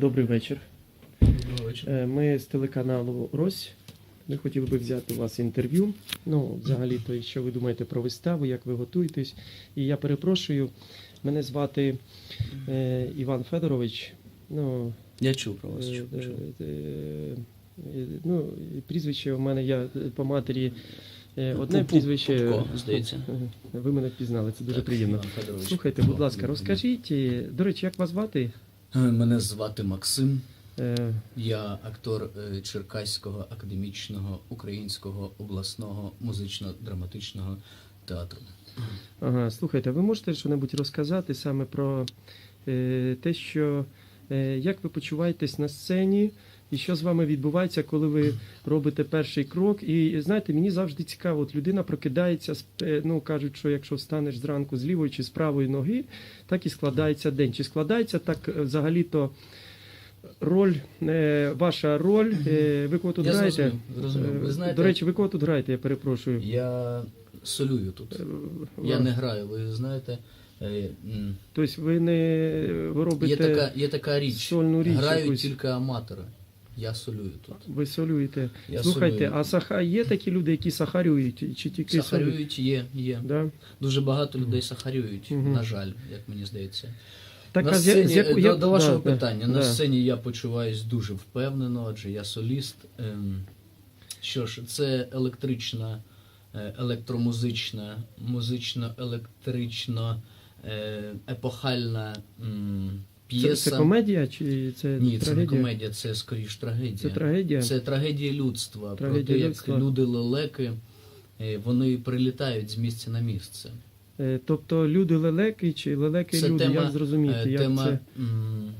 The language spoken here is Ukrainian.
Добрий вечір. Е, Ми з телеканалу Рось. Ми хотіли би взяти у вас інтерв'ю. Ну, взагалі, то, що ви думаєте про виставу, як ви готуєтесь. І я перепрошую, мене звати е, Іван Федорович. Ну, Я чув про вас. е, Чув, е, е, е, ну, прізвище у мене я е, по матері. Одне прізвище. Здається. Ви мене впізнали, це дуже Так, приємно. Слухайте, будь ласка, розкажіть. До речі, як вас звати? Е, Мене звати Максим. Е, Я актор е, Черкаського академічного українського обласного музично-драматичного театру. Ага, слухайте, ви можете що-небудь розказати саме про те, що як ви почуваєтесь на сцені, і що з вами відбувається, коли ви робите перший крок? І знаєте, мені завжди цікаво, от людина прокидається, е, ну кажуть, що якщо встанеш зранку з лівої чи з правої ноги, так і складається день. Чи складається так е, взагалі-то роль, е, ваша роль? Е, ви кого тут Я граєте? зрозумів. Е, Ви знаєте- До речі, ви кого тут граєте, я перепрошую. Я солюю тут. Е, Я не граю, ви знаєте. Е, Тобто ви не ви робите Є така, є така річ. сольну річ Грають якусь. тільки аматори. Я солюю тут. Ви солюєте. Я Слухайте, солюю. а саха є такі люди, які сахарюють, чи тільки солюють? Сахарюють є, є. Да? Дуже багато людей сахарюють, Мгм. на жаль, як мені здається. Так, на а з я- сцені, з яку- до, я- до вашого да, питання, да, на да. сцені я почуваюсь дуже впевнено, адже я соліст. Ем, що ж, це електрична, е, електромузична, музично-електрично е, епохальна м, п'єса. це комедія чи це Ні, це трагедія? не комедія, це скоріш трагедія. Це трагедія. Це трагедія людства. Трагедія про те, як людства. люди лелеки, е, вони прилітають з місця на місце. Е, Тобто люди лелеки чи лелеки Це люди, тема, як зрозуміти, Е, як Тема це? м,